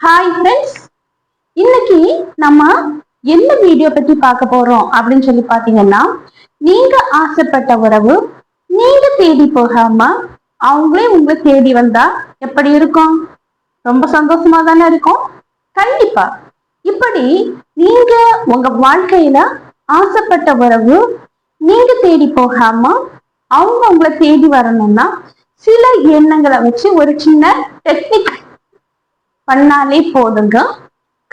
Hi friends இன்னைக்கு நம்ம என்ன வீடியோ பத்தி பார்க்க போறோம் அப்படின்னு சொல்லி பாத்தீங்கன்னா நீங்க ஆசைப்பட்ட உறவு நீங்க தேடி போகாம அவங்களே உங்களை தேடி வந்தா எப்படி இருக்கும்? ரொம்ப சந்தோஷமா தானே இருக்கும்? கண்டிப்பா. இப்படி நீங்க உங்க வாழ்க்கையில ஆசைப்பட்ட உறவு நீங்க தேடி போகாம அவங்க உங்களை தேடி வரணும்னா சில எண்ணங்களை வச்சு ஒரு சின்ன டெக்னிக் பண்ணாலே போதுங்க.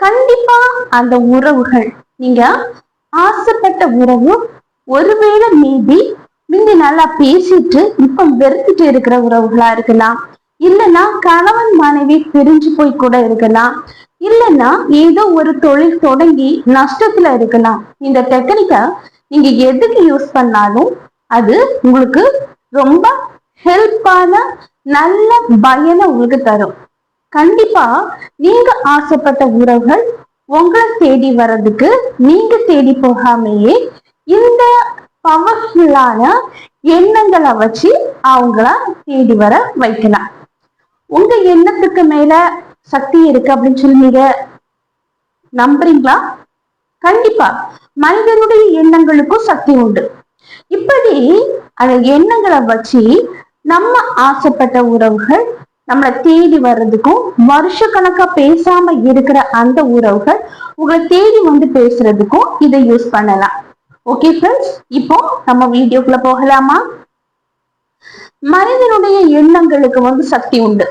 கண்டிப்பா அந்த உறவுகள் நீங்க ஆசைப்பட்ட உறவு ஒருவேளை மீதி முந்தி நல்லா பேசிட்டு இப்ப வெறுத்துட்டு இருக்கிற உறவுகளா இருக்கலாம். இல்லைன்னா கணவன் மனைவி பிரிஞ்சு போய் கூட இருக்கலாம். இல்லைன்னா ஏதோ ஒரு தொழில் தொடங்கி நஷ்டத்துல இருக்கலாம். இந்த டெக்னிக்கை நீங்க எதுக்கு யூஸ் பண்ணாலும் அது உங்களுக்கு ரொம்ப ஹெல்ப்பான நல்ல பயனை உங்களுக்கு தரும். கண்டிப்பா நீங்க ஆசைப்பட்ட உறவுகள் உங்களை தேடி வர்றதுக்கு நீங்க தேடி போகாமையே இந்த பவர்ஃபுல்லான எண்ணங்களை வச்சு அவங்கள தேடி வர வைக்கலாம். உங்க எண்ணத்துக்கு மேல சக்தி இருக்கு அப்படின்னு சொல்லி நீங்க நம்புறீங்களா? கண்டிப்பா. மனிதனுடைய எண்ணங்களுக்கும் சக்தி உண்டு. இப்படி அந்த எண்ணங்களை வச்சு நம்ம ஆசைப்பட்ட உறவுகள் நம்மளை தேடி வர்றதுக்கும் வருஷ கணக்கா பேசாம இருக்கிற அந்த உறவுகள் உங்களை தேடி வந்து பேசுறதுக்கும் இதை யூஸ் பண்ணலாம். ஓகே ஃப்ரெண்ட்ஸ் இப்போ நம்ம வீடியோக்குள்ள போகலாமா? மனிதனுடைய எண்ணங்களுக்கு வந்து சக்தி உண்டு.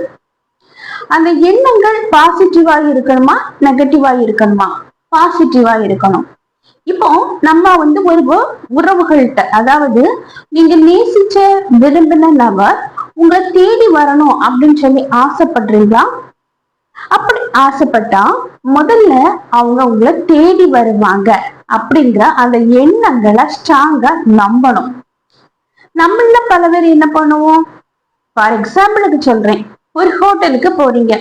அந்த எண்ணங்கள் பாசிட்டிவா இருக்கணுமா நெகட்டிவா இருக்கணுமா? பாசிட்டிவா இருக்கணும். இப்போ நம்ம வந்து ஒரு உறவுகள்கிட்ட அதாவது நீங்க நேசிச்ச விரும்பின நபர் உங்களை தேடி வரணும் அப்படின்னு சொல்லி ஆசைப்படுறீங்களா? அப்படி ஆசைப்பட்டா முதல்ல அவங்க உங்களை தேடி வருவாங்க அப்படிங்கிற அந்த எண்ணங்களை ஸ்ட்ராங்கா நம்பணும். நம்மள பல பேர் என்ன பண்ணுவோம்? ஃபார் எக்ஸாம்பிளுக்கு சொல்றேன். ஒரு ஹோட்டலுக்கு போறீங்க.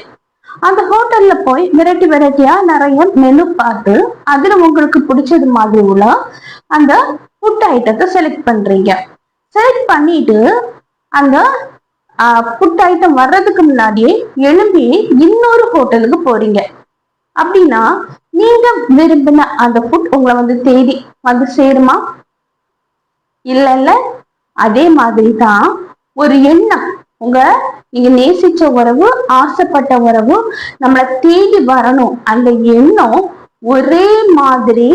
அந்த ஹோட்டல்ல போய் வெரைட்டி வெரைட்டியா நிறைய மெனு பார்த்து அதுல உங்களுக்கு பிடிச்சது மாதிரி உள்ள அந்த ஃபுட் ஐட்டத்தை செலக்ட் பண்றீங்க. செலக்ட் பண்ணிட்டு அந்த ஃபுட் ஐட்டம் வர்றதுக்கு முன்னாடியே எழும்பி இன்னொரு ஹோட்டலுக்கு போறீங்க. அப்படின்னா நீங்க விரும்பின அந்த ஃபுட் உங்களை வந்து தேடி வந்து சேருமா? இல்ல இல்ல. அதே மாதிரி தான் ஒரு எண்ணம். உங்க நீங்க நேசிச்ச உறவு ஆசைப்பட்ட உறவு நம்மளை தேடி வரணும். அந்த எண்ணம் ஒரே மாதிரி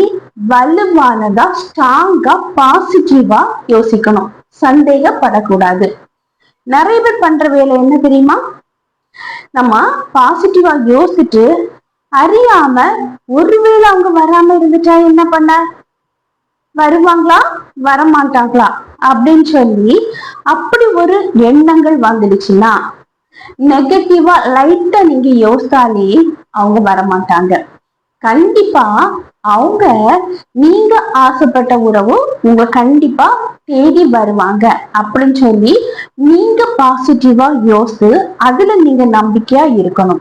வலுவானதா ஸ்ட்ராங்கா பாசிட்டிவா யோசிக்கணும். சந்தேகப்படக்கூடாது. நிறைய பேர் பண்ற வேலை என்ன தெரியுமா? நம்ம பாசிட்டிவா யோசிச்சுட்டு அறியாம ஒருவேளை அவங்க வராம இருந்துட்டா என்ன பண்ண? வருவாங்களா? வரமாட்டாங்களா? அப்படின்னு சொல்லி அப்படி ஒரு எண்ணங்கள் வந்துடுச்சுன்னா நெகட்டிவா லைட்டா நீங்க யோசித்தாலே அவங்க வரமாட்டாங்க. கண்டிப்பா அவங்க நீங்க ஆசைப்பட்ட உறவு உங்க கண்டிப்பா தேடி வருவாங்க. அப்படின்னு சொல்லி நீங்க பாசிட்டிவா யோசித்து அதுல நீங்க நம்பிக்கையா இருக்கணும்.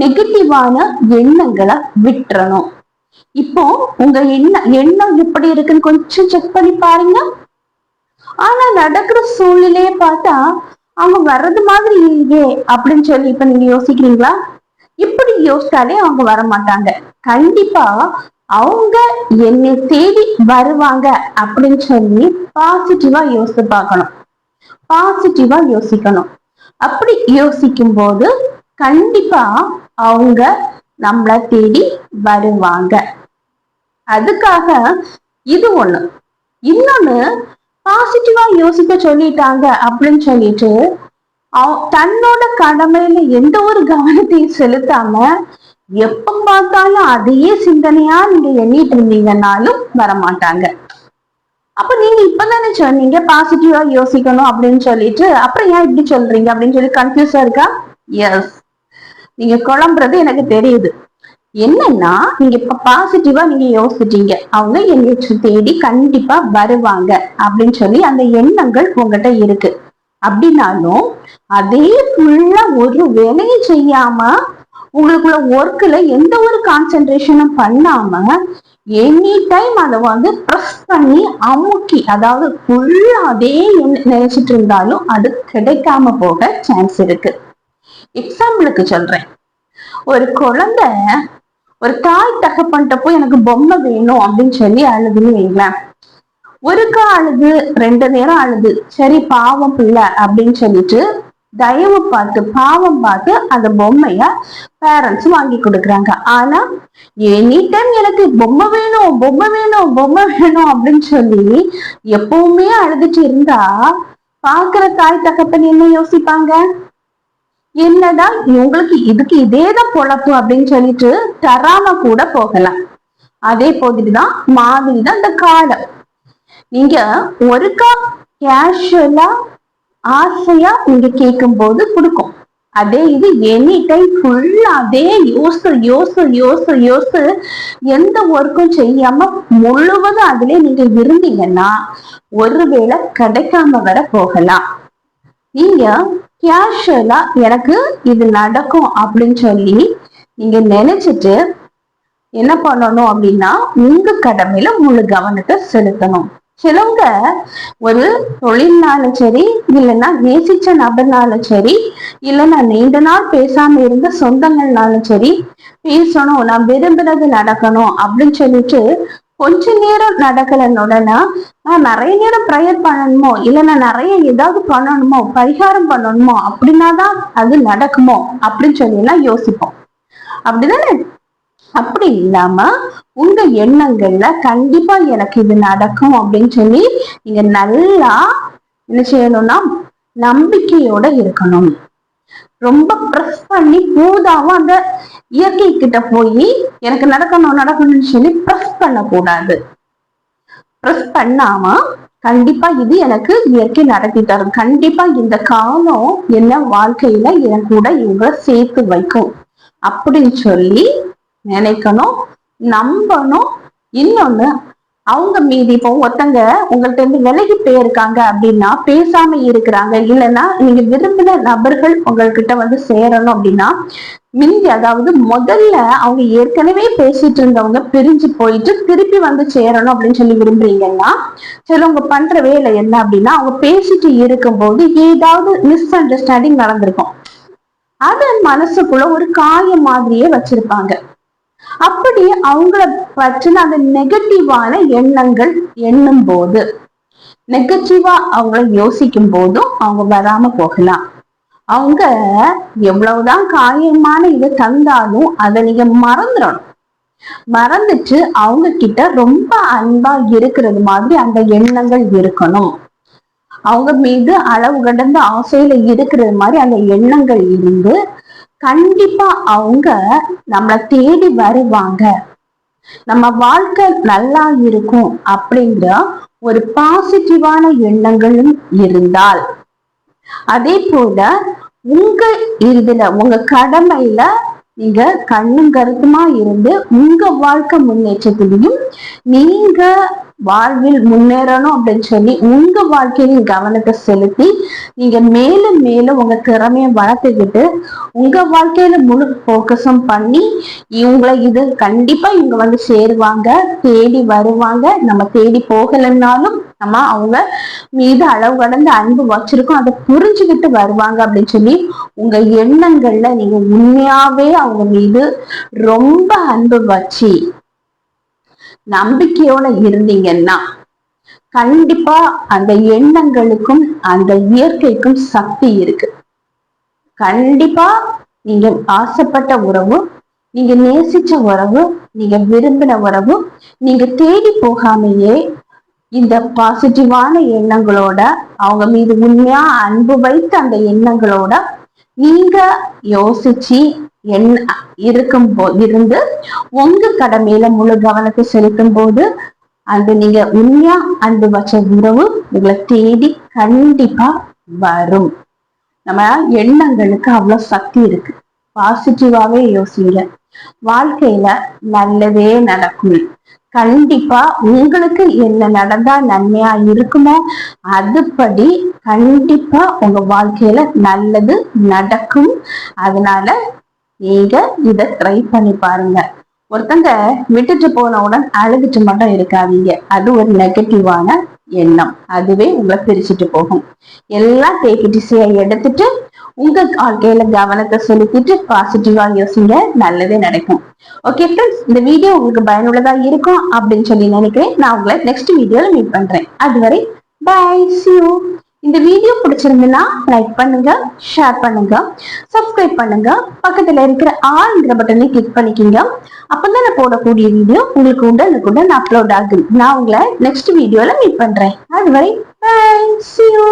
நெகட்டிவான எண்ணங்களை விட்டுறணும். இப்போ உங்க எண்ணம் எண்ணம் எப்படி இருக்குன்னு கொஞ்சம் செக் பண்ணி பாருங்க. ஆனா நடக்கிற சூழ்நிலையை பார்த்தா அவங்க வர்றது மாதிரி இல்லையே அப்படின்னு சொல்லி இப்ப நீங்க யோசிக்கிறீங்களா? யோசிச்சாலே அவங்க வர மாட்டாங்க கண்டிப்பா அவங்க என்னை தேடி வருவாங்க அப்படின்னு சொல்லி பாசிட்டிவா யோசித்து பார்க்கணும். பாசிட்டிவா யோசிக்கணும். அப்படி யோசிக்கும் போது கண்டிப்பா அவங்க நம்மளை தேடி வருவாங்க. அதுக்காக இது ஒண்ணு. இன்னொன்னு பாசிட்டிவா யோசிக்க சொல்லிட்டாங்க அப்படின்னு சொல்லிட்டு தன்னோட கடமையில எந்த ஒரு கவனத்தையும் செலுத்தாம எப்ப பார்த்தாலும் அதையே சிந்தனையா நீங்க எண்ணிட்டு இருந்தீங்கன்னாலும் வரமாட்டாங்க. அப்ப நீங்க இப்பதானே சொன்னீங்க பாசிட்டிவா யோசிக்கணும் அப்படின்னு சொல்லிட்டு அப்புறம் ஏன் இப்படி சொல்றீங்க அப்படின்னு சொல்லி கன்ஃபியூஸா இருக்கா? எஸ் நீங்க குழம்புறது எனக்கு தெரியுது. என்னன்னா நீங்க இப்ப பாசிட்டிவா நீங்க யோசிச்சிட்டீங்க. அவங்க என்னை தேடி கண்டிப்பா வருவாங்க அப்படின்னு சொல்லி அந்த எண்ணங்கள் உங்ககிட்ட இருக்கு. அப்படின்னாலும் அதே ஃபுல்லா ஒரு வேலையும் செய்யாம உங்களுக்குள்ள ஒர்க்ல எந்த ஒரு கான்சென்ட்ரேஷனும் பண்ணாம எனி டைம் அதை வந்து ப்ரெஸ் பண்ணி அமுக்கி அதாவது ஃபுல்லா அதே நினைச்சிட்டு இருந்தாலும் அது கிடைக்காம போக சான்ஸ் இருக்கு. எக்ஸாம்பிளுக்கு சொல்றேன். ஒரு குழந்தை ஒரு தாய் தகப்பன்ட்ட போய் எனக்கு பொம்மை வேணும் அப்படின்னு சொல்லி அழுதுன்னு வைங்களேன். ஒருக்கா அழுது ரெண்டு நேரம் அழுது. சரி பாவம் பிள்ளை அப்படின்னு சொல்லிட்டு தயவு பார்த்து பாவம் பார்த்து அந்த பொம்மைய பேரண்ட்ஸ் வாங்கி கொடுக்குறாங்க. ஆனா எனி டைம் எனக்கு பொம்மை வேணும் பொம்மை வேணும் பொம்மை வேணும் அப்படின்னு சொல்லி எப்பவுமே அழுதுட்டு இருந்தா பாக்குற தாய் தகப்பன் என்ன யோசிப்பாங்க? என்னடா இவங்களுக்கு இதுக்கு இதேதான் பொழப்பு அப்படின்னு சொல்லிட்டு தராம கூட போகலாம். அதே போதுதான் மாதிரி தான் இந்த காலம் நீங்க ஒருக்கா கேஷுவலா ஆசையா நீங்க கேட்கும் போது கொடுக்கும். அதே இது எனி டைம் ஃபுல்லா அதே யோசு யோசு யோசு யோசு எந்த ஒர்க்கும் செய்யாம முழுவதும் அதுல நீங்க இருந்தீங்கன்னா ஒருவேளை கிடைக்காம வர போகலாம். நீங்க கேஷுவலா எனக்கு இது நடக்கும் அப்படின்னு சொல்லி நீங்க நினைச்சிட்டு என்ன பண்ணணும் அப்படின்னா உங்க கடமையில முழு கவனத்தை செலுத்தணும். சிலவங்க ஒரு தொழில்னாலும் சரி இல்லைன்னா நேசிச்ச நபர்னாலும் சரி இல்லைன்னா நீண்ட நாள் பேசாம இருந்த சொந்தங்கள்னாலும் சரி பேசணும் நான் விரும்புறது நடக்கணும் அப்படின்னு சொல்லிட்டு கொஞ்ச நேரம் நடக்கலன்னு நான் நிறைய நேரம் ப்ரேயர் பண்ணணுமோ இல்லைன்னா நிறைய ஏதாவது பண்ணணுமோ பரிகாரம் பண்ணணுமோ அப்படின்னாதான் அது நடக்குமோ அப்படின்னு சொல்லி எல்லாம் யோசிப்போம். அப்படிதானே? அப்படி இல்லாம உங்க எண்ணங்கள்ல கண்டிப்பா எனக்கு இது நடக்கும் அப்படின்னு சொல்லி நீங்க நல்லா என்ன செய்யணும்னா நம்பிக்கையோட இருக்கணும். ரொம்ப ப்ரெஸ் பண்ணி பூதாவும் அந்த இயற்கை கிட்ட போய் எனக்கு நடக்கணும் நடக்கணும்னு சொல்லி ப்ரெஸ் பண்ணக்கூடாது. ப்ரெஸ் பண்ணாம கண்டிப்பா இது எனக்கு இயற்கை நடத்தி தரும். கண்டிப்பா இந்த காலம் என்ன வாழ்க்கையில என் கூட இவங்க சேர்த்து வைக்கும். அப்படின்னு சொல்லி நினைக்கணும் நம்பணும். இன்னொன்னு அவங்க மீதி இப்போ ஒருத்தங்க உங்கள்ட்ட இருந்து விலகி போயிருக்காங்க அப்படின்னா பேசாம இருக்கிறாங்க. இல்லைன்னா நீங்க விரும்பின நபர்கள் உங்கள்கிட்ட வந்து சேரணும் அப்படின்னா மிந்தி அதாவது முதல்ல அவங்க ஏற்கனவே பேசிட்டு இருந்தவங்க பிரிஞ்சு போயிட்டு திருப்பி வந்து சேரணும் அப்படின்னு சொல்லி விரும்புறீங்கன்னா சிலவங்க பண்ற வேலை என்ன அப்படின்னா அவங்க பேசிட்டு இருக்கும்போது ஏதாவது மிஸ் அண்டர்ஸ்டாண்டிங் நடந்திருக்கும். அது மனசுக்குள்ள ஒரு காயம் மாதிரியே வச்சிருப்பாங்க. அப்படி அவங்கள பற்றின அந்த நெகட்டிவான எண்ணங்கள் எண்ணும் போது நெகட்டிவா அவங்கள யோசிக்கும் போதும் அவங்க வராம போகலாம். அவங்க எவ்வளவுதான் காயமான இதை தந்தாலும் அதை நீங்க மறந்துடணும். மறந்துட்டு அவங்க கிட்ட ரொம்ப அன்பா இருக்கிறது மாதிரி அந்த எண்ணங்கள் இருக்கணும். அவங்க மீது அளவு கடந்த ஆசையில இருக்கிறது மாதிரி அந்த எண்ணங்கள் இருந்து கண்டிப்பா அவங்க நம்மளை தேடி வருவாங்க. நம்ம வாழ்க்கை நல்லா இருக்கும் அப்படிங்கிற ஒரு பாசிட்டிவான எண்ணங்களும் இருந்தால். அதே போல உங்க இதுல உங்க கடமையில நீங்க கண்ணும் கருத்துமா இருந்து உங்க வாழ்க்கை முன்னேற்றத்திலையும் நீங்க வாழ்வில் முன்னேறணும் அப்படின்னு சொல்லி உங்க வாழ்க்கையில கவனத்தை செலுத்தி நீங்க மேலும் மேலும் உங்க திறமையை வளர்த்துக்கிட்டு உங்க வாழ்க்கையில முழு போக்கஸும் பண்ணி இவங்களை இது கண்டிப்பா இவங்க வந்து சேருவாங்க தேடி வருவாங்க. நம்ம தேடி போகலைன்னாலும் நம்ம அவங்க மீது அளவு கடந்த அன்பு வச்சிருக்கோம். அதை புரிஞ்சுக்கிட்டு வருவாங்க அப்படின்னு சொல்லி உங்க எண்ணங்கள்ல நீங்க உண்மையாவே அவங்க மீது ரொம்ப அன்பு வச்சு நம்பிக்கையோட இருந்தீங்கன்னா கண்டிப்பா அந்த எண்ணங்களுக்கும் அந்த இயற்கைக்கும் சக்தி இருக்கு. கண்டிப்பா நீங்க ஆசைப்பட்ட உறவு நீங்க நேசிச்ச உறவு நீங்க விரும்பின உறவு நீங்க தேடி போகாமையே இந்த பாசிட்டிவான எண்ணங்களோட அவங்க மீது உண்மையா அன்பு வைத்த அந்த எண்ணங்களோட நீங்க யோசிச்சு இருக்கும் போ இருந்து உங்க கடமையில முழு கவனத்தை செலுத்தும் போது அந்த நீங்க உண்மையா அன்பு வச்ச உறவு உங்களை தேடி கண்டிப்பா வரும். நம்ம எண்ணங்களுக்கு அவ்வளவு சக்தி இருக்கு. பாசிட்டிவாவே யோசிங்க. வாழ்க்கையில நல்லதே நடக்கும். கண்டிப்பா உங்களுக்கு என்ன நடந்தா நன்மையா இருக்குமோ அதுபடி கண்டிப்பா உங்க வாழ்க்கையில நல்லது நடக்கும். அதனால நீங்க இத ட்ரை பண்ணி பாருங்க. ஒருத்தங்க விட்டுட்டு போனவுடன் அழுதுட்டு மட்டும் இருக்காதீங்க. அது ஒரு நெகட்டிவான எண்ணம். அதுவே உங்களை பிரிச்சுட்டு போகும். எல்லாம் தேக்கிட்டிசையை எடுத்துட்டு உங்க வாழ்க்கையில கவனத்தை செலுத்திட்டு பாசிட்டிவா யோசிங்க. நல்லதே நடக்கும். ஓகே ஃப்ரெண்ட்ஸ் இந்த வீடியோ உங்களுக்கு பயனுள்ளதா இருக்கும் அப்படின்னு சொல்லி நினைக்கிறேன். நான் உங்களை நெக்ஸ்ட் வீடியோல மீட் பண்றேன். அதுவரை பை சி யூ இந்த வீடியோ பிடிச்சிருந்துன்னா லைக் பண்ணுங்க ஷேர் பண்ணுங்க சப்ஸ்கிரைப் பண்ணுங்க. பக்கத்துல இருக்கிற ஆளுங்கிற பட்டனை கிளிக் பண்ணிக்கிங்க. அப்பதான் நான் போடக்கூடிய வீடியோ உங்களுக்கு உடனுக்குடன் அப்லோட் ஆகும் நான் உங்களை நெக்ஸ்ட் வீடியோல மீட் பண்றேன். அதுவரை பை சி யூ